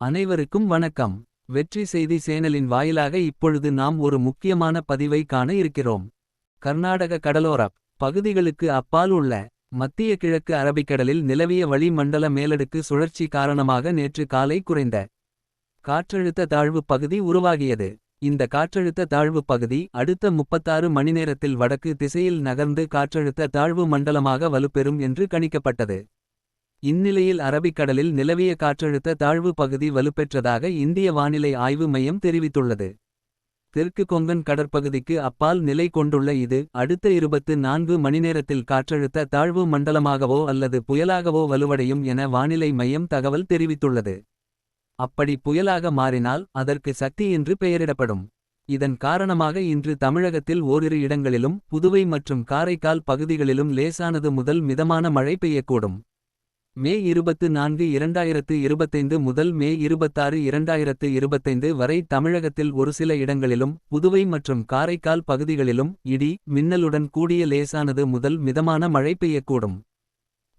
அனைவருக்கும் வணக்கம். வெற்றி செய்தி சேனலின் வாயிலாக இப்பொழுது நாம் ஒரு முக்கியமான பதிவை காண இருக்கிறோம். கர்நாடக கடலோரப் பகுதிகளுக்கு அப்பால் உள்ள மத்திய கிழக்கு அரபிக்கடலில் நிலவிய வளிமண்டல மேலடுக்கு சுழற்சி காரணமாக நேற்று காலை குறைந்த காற்றழுத்த தாழ்வு பகுதி உருவாகியது. இந்த காற்றழுத்த தாழ்வு பகுதி அடுத்த 36 மணிநேரத்தில் வடக்கு திசையில் நகர்ந்து காற்றழுத்த தாழ்வு மண்டலமாக வலுப்பெறும் என்று கணிக்கப்பட்டது. இந்நிலையில் அரபிக்கடலில் நிலவிய காற்றழுத்த தாழ்வு பகுதி வலுப்பெற்றதாக இந்திய வானிலை ஆய்வு மையம் தெரிவித்துள்ளது. தெற்கு கொங்கன் கடற்பகுதிக்கு அப்பால் நிலை கொண்டுள்ள இது அடுத்த இருபத்து நான்கு மணிநேரத்தில் காற்றழுத்த தாழ்வு மண்டலமாகவோ அல்லது புயலாகவோ வலுவடையும் என வானிலை மையம் தகவல் தெரிவித்துள்ளது. அப்படி புயலாக மாறினால் அதற்கு சக்தி என்று பெயரிடப்படும். இதன் காரணமாக இன்று தமிழகத்தில் ஓரிரு இடங்களிலும் புதுவை மற்றும் காரைக்கால் பகுதிகளிலும் லேசானது முதல் மிதமான மழை பெய்யக்கூடும். மே இருபத்து நான்கு இரண்டாயிரத்து இருபத்தைந்து முதல் மே இருபத்தாறு இரண்டாயிரத்து இருபத்தைந்து வரை தமிழகத்தில் ஒரு சில இடங்களிலும் புதுவை மற்றும் காரைக்கால் பகுதிகளிலும் இடி மின்னலுடன் கூடிய லேசானது முதல் மிதமான மழை பெய்யக்கூடும்.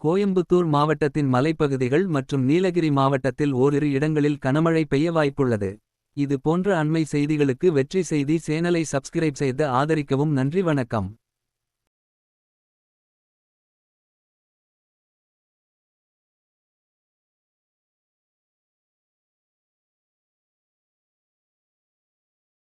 கோயம்புத்தூர் மாவட்டத்தின் மலைப்பகுதிகள் மற்றும் நீலகிரி மாவட்டத்தில் ஓரிரு இடங்களில் கனமழை பெய்ய வாய்ப்புள்ளது. இது போன்ற அண்மை செய்திகளுக்கு வெற்றி செய்தி சேனலை சப்ஸ்கிரைப் செய்து ஆதரிக்கவும் நன்றி வணக்கம்.